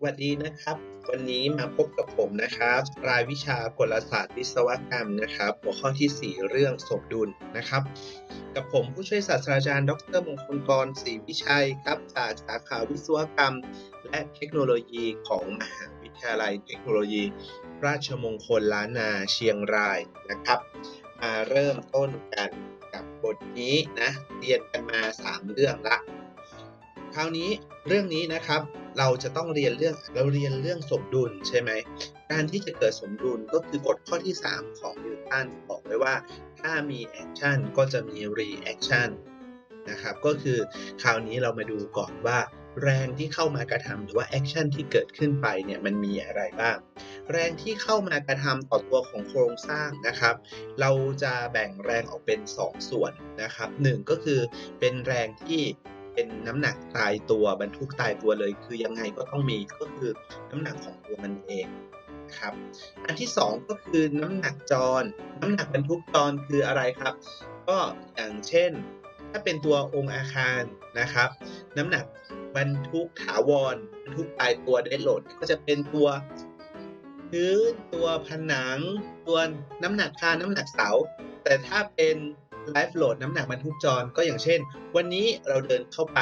สวัสดีนะครับ วันนี้มาพบกับผมนะครับ รายวิชากลศาสตร์วิศวกรรมนะครับ หัวข้อที่ 4 เรื่องสมดุลนะครับ กับผมผู้ช่วยศาสตราจารย์ ดรมงคลกรศรีวิชัยครับจากสาขาวิศวกรรม และเทคโนโลยีของมหาวิทยาลัยเทคโนโลยี ราชมงคลล้านนาเชียงรายนะครับ มาเริ่มต้นกันกับบทนี้นะเรียนกันมา 3 เรื่องละคราวนี้เรื่องนี้นะครับ เราจะต้องเรียนเรื่องเราเรียนเรื่องสมดุลใช่ไหมการที่จะเกิดสมดุลก็คือกฎข้อที่ 3 ของนิวตันบอกไว้ว่า ถ้ามีแอคชั่นก็จะมีรีแอคชั่นนะครับก็คือคราวนี้เรามาดูก่อนว่าแรงที่เข้ามากระทำหรือว่าแอคชั่นที่เกิดขึ้นไปเนี่ยมันมีอะไรบ้าง แรงที่เข้ามากระทำต่อตัวของโครงสร้างนะครับ เราจะแบ่งแรงออกเป็น 2 ส่วนนะครับหนึ่งก็คือเป็นแรงที่ เป็นน้ำหนักตายตัวบรรทุกตายตัวเลย คือยังไงก็ต้องมีก็คือน้ำหนักของตัวมันเองนะครับ อันที่ 2 ก็คือน้ำหนักจร น้ำหนักบรรทุกจรคืออะไรครับ ก็อย่างเช่น ถ้าเป็นตัวองค์อาคารนะครับ น้ำหนักบรรทุกถาวรบรรทุกตายตัวเดดโหลดก็จะเป็นตัวพื้นตัวผนัง ตัวน้ำหนักคานน้ำหนักเสา แต่ถ้าเป็น ไลฟ์โหลดน้ำหนักบรรทุกจรก็อย่างเช่น วันนี้เราเดินเข้าไป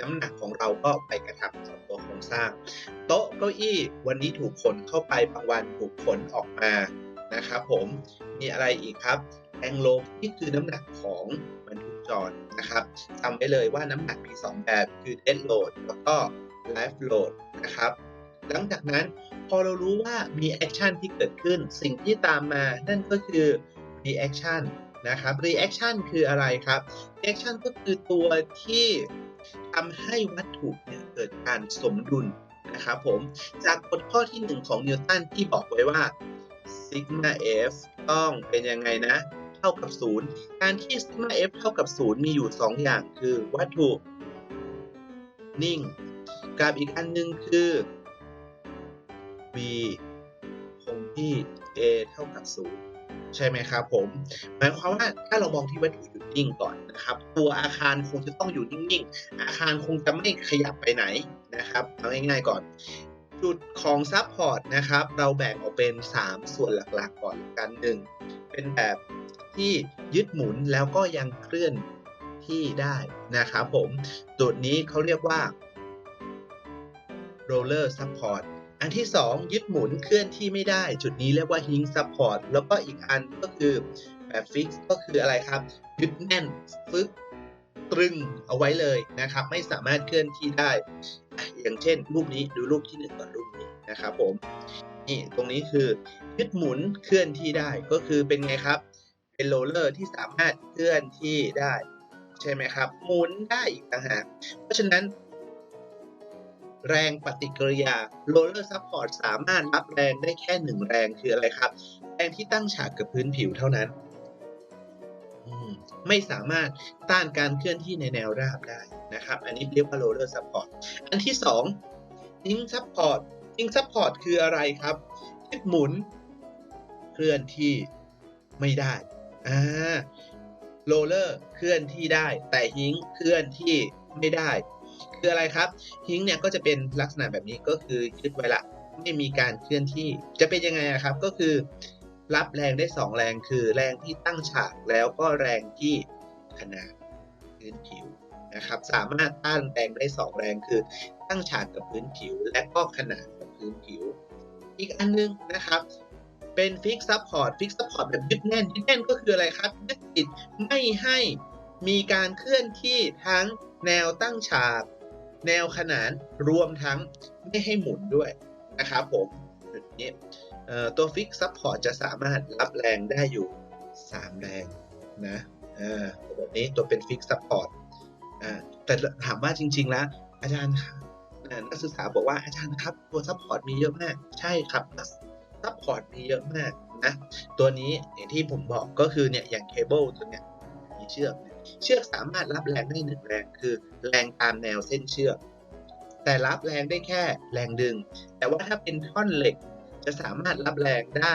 น้ำหนักของเราก็ไปกระทำต่อตัวโครงสร้าง โต๊ะเก้าอี้วันนี้ถูกขนเข้าไปบางวันถูกขนออกมานะครับผมมีอะไรอีกครับแองโลนี่คือน้ำหนักของบรรทุกจรนะครับจำไว้เลยว่าน้ำหนักมี2แบบคือ dead load แล้วก็ live load นะครับหลังจากนั้นพอเรารู้ว่ามีแอคชั่นที่เกิดขึ้น สิ่งที่ตามมานั่นก็คือ reaction นะครับ reaction คืออะไรครับ reaction ก็คือตัวที่ทำให้วัตถุเนี่ยเกิดการสมดุลนะครับผม จากกฎข้อที่ 1 ของนิวตันที่บอกไว้ว่า sigma f ต้องเป็นยังไงนะ เท่ากับ 0 การที่ sigma f เท่ากับ 0 มีอยู่ 2 อย่างคือวัตถุ นิ่ง กับอีกอันหนึงคือ v คงที่ a เท่ากับ 0 ใช่ไหมครับผมหมายความว่าถ้าเรามองที่วัตถุหยุดนิ่งก่อนนะครับ ตัวอาคารคงจะต้องอยู่นิ่งๆ อาคารคงจะไม่ขยับไปไหนนะครับเอาง่ายๆก่อน จุดของซับพอร์ตนะครับ เราแบ่งออกเป็น 3 ส่วนหลักๆก่อนกันหนึ่งเป็นแบบที่ยึดหมุนแล้วก็ยังเคลื่อนที่ได้นะครับผมจุดนี้เขาเรียกว่า roller support อันที่ 2 ยึดหมุนเคลื่อนที่ไม่ได้ จุดนี้เรียกว่า hing support แล้วก็อีกอันก็คือแบบ fix ก็คืออะไรครับ ยึดแน่นฟึกตรึงเอาไว้เลยนะครับ ไม่สามารถเคลื่อนที่ได้ อย่างเช่น รูปนี้ดูรูปที่หนึ่งก่อนรูปนี้นะครับผมนี่ตรงนี้คือยึดหมุนเคลื่อนที่ได้ก็คือเป็นไงครับ เป็นโรลเลอร์ที่สามารถเคลื่อนที่ได้ ใช่ไหมครับ หมุนได้อีกต่างหากเพราะฉะนั้น แรงปฏิกิริยา roller support สามารถรับแรงได้แค่หนึ่งแรงคืออะไรครับ แรงที่ตั้งฉากกับพื้นผิวเท่านั้น ไม่สามารถต้านการเคลื่อนที่ในแนวราบได้นะครับ อันนี้เรียกว่า roller support อันที่สอง hing support hing support คืออะไรครับยึดหมุนเคลื่อนที่ไม่ได้อ่าโรลเลอร์เคลื่อนที่ได้ แต่ฮิงเคลื่อนที่ไม่ได้ คืออะไรครับฮิงเนี่ยก็จะเป็นลักษณะแบบนี้ก็คือยึดไว้ละไม่มีการเคลื่อนที่จะเป็นยังไงครับ ก็คือ รับแรงได้ 2 แรงคือแรงที่ตั้งฉากแล้วก็แรงที่ขนาดพื้นผิวนะครับ สามารถต้านแรงได้ 2 แรงคือ ตั้งฉากกับพื้นผิว และก็ขนาดกับพื้นผิว อีกอันนึงนะครับเป็นฟิกซับพอร์ตฟิกซับพอร์ตแบบยึดแน่นยึดแน่นก็คืออะไรครับยึดติดไม่ให้มีการเคลื่อนที่ทั้ง แนวตั้งฉาก แนวขนานรวมทั้งไม่ให้หมุนด้วยนะครับผมแบบนี้ตัวฟิกซับพอร์ตจะสามารถรับแรงได้อยู่ 3 แรงนะแบบนี้ตัวเป็นฟิกซับพอร์ตแต่ถามว่าจริง ๆ แล้ว อาจารย์นักศึกษาบอกว่าอาจารย์ครับ ตัวซับพอร์ตมีเยอะมาก ใช่ครับซัพพอร์ตมีเยอะมากนะตัวนี้อย่างที่ผมบอกก็คือเนี่ยอย่างเคเบิลตัวเนี้ยมีเชือกเเชือกสามารถรับแรงได้หนึ่งแรงคือ แรงตามแนวเส้นเชือก แต่รับแรงได้แค่แรงดึง แต่ว่าถ้าเป็นท่อนเหล็ก จะสามารถรับแรงได้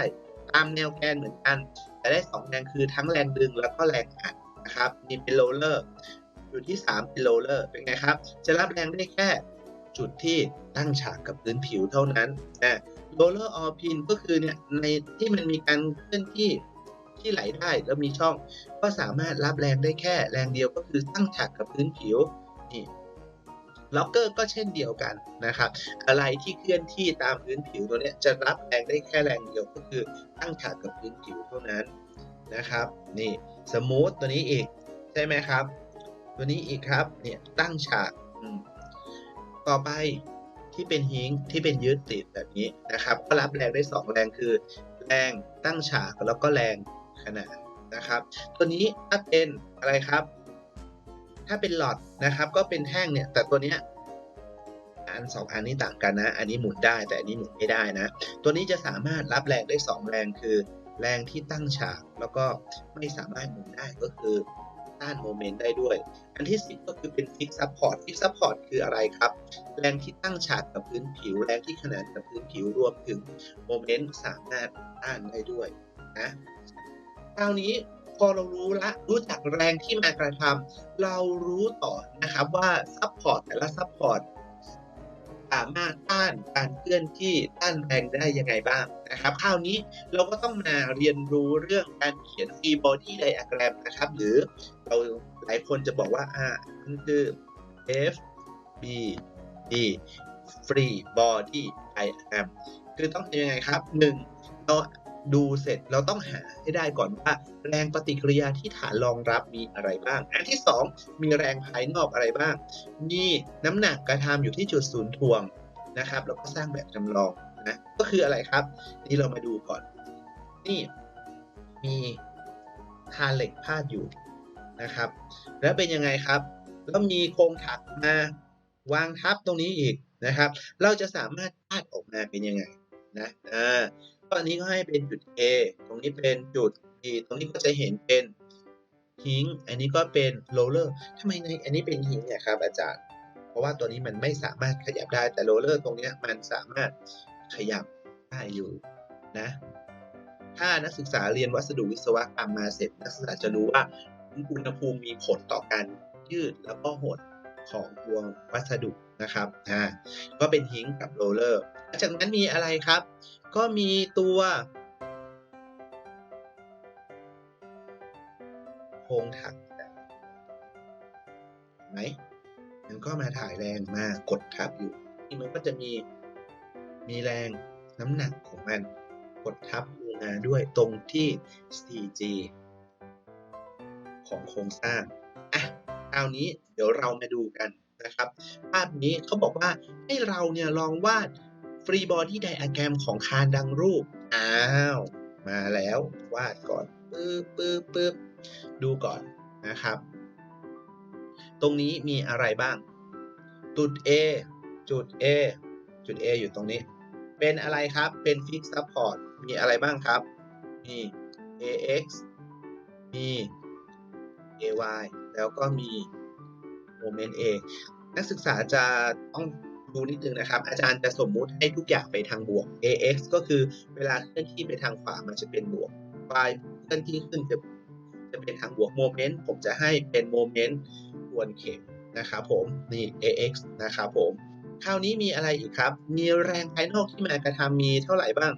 ตามแนวแกนเหมือนกัน แต่ได้ 2 แรงคือทั้งแรงดึงแล้วก็แรงอัดนะครับมีเป็นโรลเลอร์อยู่ที่3เป็นโรลเลอร์เป็นไงครับ จะรับแรงได้แค่จุดที่ตั้งฉากกับพื้นผิวเท่านั้นอะ roller or pin ก็คือเนี่ยในที่มันมีการเคลื่อนที่ ที่ไหลได้แล้วมีช่อง ก็สามารถรับแรงได้แค่แรงเดียวก็คือตั้งฉากกับพื้นผิวนี่ล็อกเกอร์ก็เช่นเดียวกันนะครับ อะไรที่เคลื่อนที่ตามพื้นผิวตัวเนี้ยจะรับแรงได้แค่แรงเดียวก็คือตั้งฉากกับพื้นผิวเท่านั้นนะครับ นี่สมูทตัวนี้อีกใช่ไหมครับ ตัวนี้อีกครับเนี่ยตั้งฉากต่อไปที่เป็นฮิงที่เป็นยืดติดแบบนี้นะครับ ก็รับแรงได้ 2 แรงคือ แรงตั้งฉากแล้วก็แรง ขนาดนะครับ ตัวนี้ถ้าเป็นอะไรครับ ถ้าเป็นหลอดนะครับ ก็เป็นแท่งเนี่ย แต่ตัวเนี้ยอันสองอันนี้ต่างกันนะ อันนี้หมุนได้แต่อันนี้หมุนไม่ได้นะ ตัวนี้จะสามารถรับแรงได้2แรงคือ แรงที่ตั้งฉากแล้วก็ไม่สามารถหมุนได้ก็คือต้านโมเมนต์ได้ด้วย อันที่สิก็คือเป็นฟิกซัพพอร์ตฟิกซัพพอร์ตคืออะไรครับ แรงที่ตั้งฉากกับพื้นผิว แรงที่ขนานกับพื้นผิวรวมถึงโมเมนต์สามารถต้านได้ด้วยนะ คราวนี้พอเรารู้ละรู้จักแรงที่มากระทำเรารู้ต่อนะครับว่าซัพพอร์ตแต่ละซัพพอร์ตสามารถต้านการเคลื่อนที่ต้านแรงได้ยังไงบ้างนะครับ คราวนี้เราก็ต้องมาเรียนรู้เรื่องการเขียน free body diagram นะครับ หรือเราหลายคนจะบอกว่าอ่ามันคือ F B D free body diagram คือต้องทำยังไงครับ 1. เรา ดูเสร็จเราต้องหาให้ได้ก่อนว่าแรงปฏิกิริยาที่ฐานรองรับมีอะไรบ้าง อันที่ 2 มีแรงภายนอกอะไรบ้าง มีน้ำหนักกระทำอยู่ที่จุดศูนย์ถ่วงนะครับแล้วก็สร้างแบบจำลองนะก็คืออะไรครับ นี่เรามาดูก่อน นี่มีคานเหล็กพาดอยู่นะครับ แล้วเป็นยังไงครับ แล้วมีโครงถักมาวางทับตรงนี้อีกนะครับ เราจะสามารถพาดออกมาเป็นยังไงนะอ่า ก็อันนี้ก็ให้เป็นจุด A ตรงนี้เป็นจุด B ตรงนี้ก็จะเห็นเป็นหิงอันนี้ก็เป็นโรลเลอร์ทำไมในอันนี้เป็นหิงเนี่ยครับอาจารย์ เพราะว่าตัวนี้มันไม่สามารถขยับได้แต่โรลเลอร์ตรงนี้มันสามารถขยับได้อยู่นะถ้านักศึกษาเรียนวัสดุวิศวกรรมมาเสร็จ นักศึกษาจะรู้ว่าอุณหภูมิมีผลต่อการยืดแล้วก็หดของตัววัสดุนะครับอ่าก็เป็นหิงกับโรลเลอร์จากนั้นมีอะไรครับ ก็มีตัวโครงถักไหมมันก็มาถ่ายแรงมากดทับอยู่นี่มันก็จะมีมีแรงน้ำหนักของมันกดทับลงมาด้วยตรงที่ CG ของโครงสร้างอะคราวนี้เดี๋ยวเรามาดูกันนะครับ ภาพนี้เขาบอกว่าให้เราเนี่ยลองวาด ฟรีบอดี้ไดอะแกรมของคานดังรูป อ้าว มาแล้ววาดก่อนปึ๊บปึ๊บปึ๊บดูก่อนนะครับ ตรงนี้มีอะไรบ้าง จุด A จุด A จุด A อยู่ตรงนี้ เป็นอะไรครับ เป็น Fix Support มีอะไรบ้างครับ มี AX มี AY แล้วก็มี Moment A นักศึกษาจะต้อง ดูนิดนึงนะครับ อาจารย์จะสมมุติให้ทุกอย่างไปทางบวก AX ก็คือเวลาเคลื่อนที่ไปทางขวามันจะเป็นบวก Y เคลื่อนที่ขึ้นจะจะเป็นทางบวกโมเมนต์ผมจะให้เป็นโมเมนต์ทวนเข็มนะครับผมนี่ AX นะครับผมคราวนี้มีอะไรอีกครับ มีแรงภายนอกที่มากระทำมีเท่าไหร่บ้าง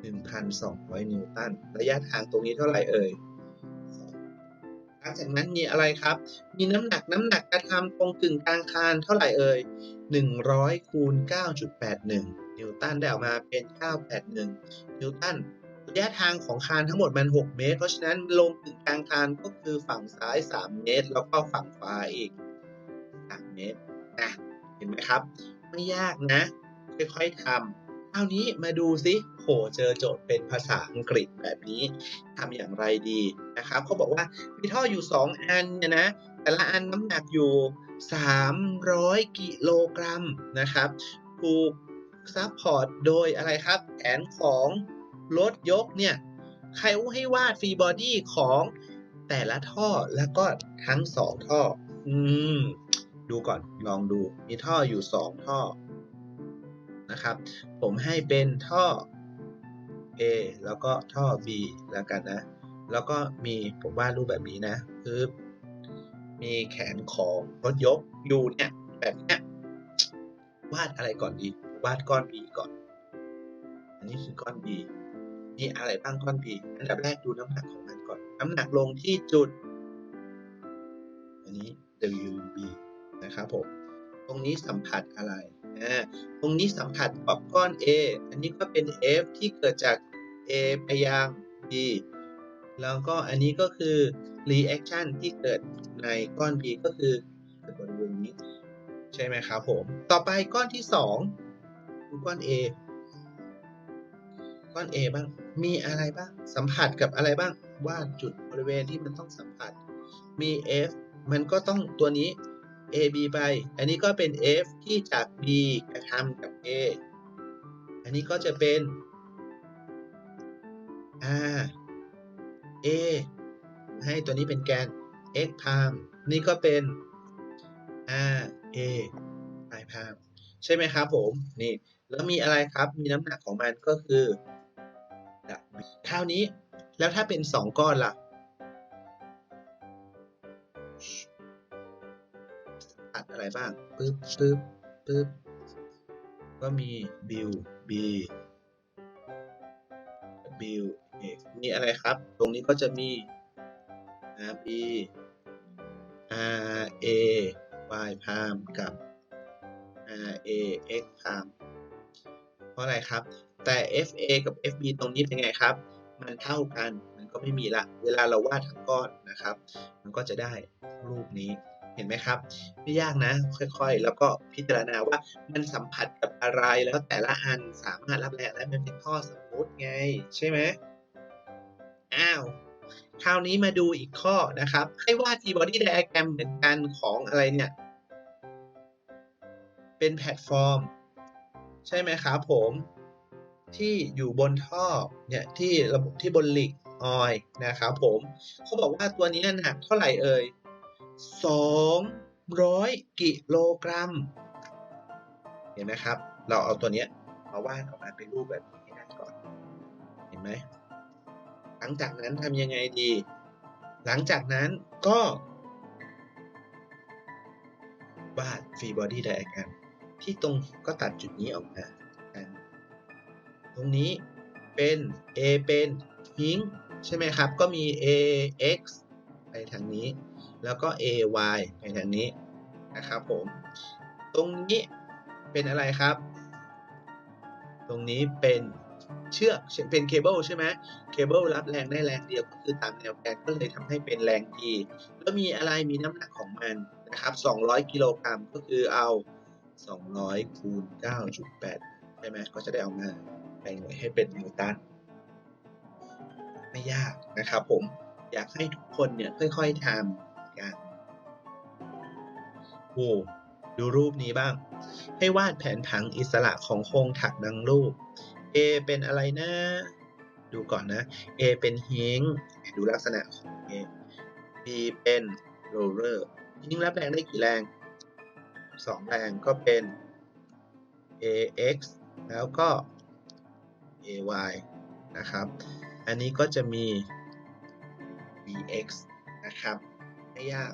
1,200 นิวตัน ระยะทางตรงนี้เท่าไหร่เอ่ย หลังจากนั้นมีอะไรครับ มีน้ำหนักน้ำหนักกระทำตรงกึ่งกลางคานเท่าไหร่เอ่ย100คูณ9.81 นิวตันได้ออกมาเป็น 981 นิวตันระยะทางของคานทั้งหมดมัน 6 เมตร เพราะฉะนั้นลงกึ่งกลางคานก็คือฝั่งซ้าย 3 เมตร แล้วก็ฝั่งขวาอีก 3 เมตรนะเห็นไหมครับ ไม่ยากนะ ค่อยๆทำ คราวนี้มาดูซิโหเจอโจทย์เป็นภาษาอังกฤษแบบนี้ทำอย่างไรดีนะครับเขาบอกว่ามีท่ออยู่ 2 อันเนี่ยนะแต่ละอันน้ำหนักอยู่ 300 กิโลกรัมนะครับถูกซัพพอร์ตโดยอะไรครับแขนของรถยกเนี่ยใครให้วาดฟรีบอดี้ของแต่ละท่อแล้วก็ทั้ง 2 ท่อ อืม ดูก่อนลองดูมีท่ออยู่ 2 ท่อ นะครับ ผมให้เป็นท่อ A แล้วก็ท่อ B แล้วกันนะ แล้วก็มีผมวาดรูปแบบนี้นะคือมีแขนของรถยกอยู่เนี่ยแบบเนี้ยวาดอะไรก่อนดี วาดก้อน B ก่อน อันนี้คือก้อน B มีอะไรบ้างก้อน B อันดับแรกดูน้ำหนักของมันก่อน น้ำหนักลงที่จุด อันนี้ WB นะครับผม ตรงนี้สัมผัสอะไร ตรงนี้สัมผัสกับก้อน A อันนี้ก็เป็น F ที่เกิดจาก A ไปยัง B แล้วก็อันนี้ก็คือ reaction ที่เกิดในก้อน B ก็คือเกิดบริเวณนี้ ใช่ไหมครับผม ต่อไปก้อนที่2คือก้อน A ก้อน A บ้าง มีอะไรบ้าง สัมผัสกับอะไรบ้าง ว่าจุดบริเวณที่มันต้องสัมผัส มี F มันก็ต้องตัวนี้ A B ไป อันนี้ก็เป็น F ที่จาก B กระทำกับ A อันนี้ก็จะเป็น R A ให้ตัวนี้เป็นแกน x พามนี่ก็เป็น r a y พามใช่ไหมครับผมนี่แล้วมีอะไรครับมีน้ำหนักของมันก็คือ w ครานี้แล้วถ้าเป็น 2 ก้อนล่ะ อะไรบ้างปึ๊บปึ๊บปึ๊บก็มี bill b w a มีอะไรครับ ตรงนี้ก็จะมี r b r a y พามกับ r a x พามเพราะอะไรครับ แต่ f a กับ f b ตรงนี้เป็นไงครับ มันเท่ากัน มันก็ไม่มีละ เวลาเราวาดทั้งก้อนนะครับ มันก็จะได้รูปนี้ เห็นไหมครับ ไม่ยากนะ ค่อยๆ แล้วก็พิจารณาว่ามันสัมผัสกับอะไรแล้วแต่ละอันสามารถรับแรงได้มันเป็นข้อสมมติไง ใช่ไหมอ้าวคราวนี้มาดูอีกข้อนะครับ ให้วาด T-body diagram เหมือนกันของอะไรเนี่ย เป็นแพลตฟอร์ม ใช่ไหมครับผมที่อยู่บนท่อเนี่ยที่ระบบที่บนหลีกออยนะครับผมเขาบอกว่าตัวนี้หนักเท่าไหร่เอ่ย 200 กิโลกรัม เห็นไหมครับ เราเอาตัวเนี้ย มาวาดออกมาเป็นรูปแบบนี้ให้ได้ก่อน เห็นไหม หลังจากนั้นทำยังไงดี หลังจากนั้นก็วาด free body diagram ที่ตรงก็ตัดจุดนี้ออกมา ตรงนี้เป็น A เป็นหิงใช่ไหมครับ ก็มี A x ไปทางนี้ แล้วก็ A y ไปทางนี้นะครับผม ตรงนี้เป็นอะไรครับ ตรงนี้เป็นเชือกเป็นเคเบิลใช่ไหมเคเบิลรับแรงได้แรงเดียวก็คือตามแนวแกนก็เลยทำให้เป็นแรงดีแล้วมีอะไรมีน้ำหนักของมันนะครับ 200 กิโลกรัมก็คือเอา 200คูณ9.8ใช่ไหมก็จะได้เอามาแบ่งให้เป็นนิวตันไม่ยากนะครับผมอยากให้ทุกคนเนี่ยค่อยๆทำ โอ้ดูรูปนี้บ้าง ให้วาดแผนผังอิสระของโครงถักดังรูป A เป็นอะไรนะ ดูก่อนนะ A เป็นฮิงดูลักษณะของ A B เป็นโรลเลอร์ฮิงรับแรงได้กี่แรง 2 แรงก็เป็น AX แล้วก็ AY นะครับ อันนี้ก็จะมี BX นะครับ ไม่ยาก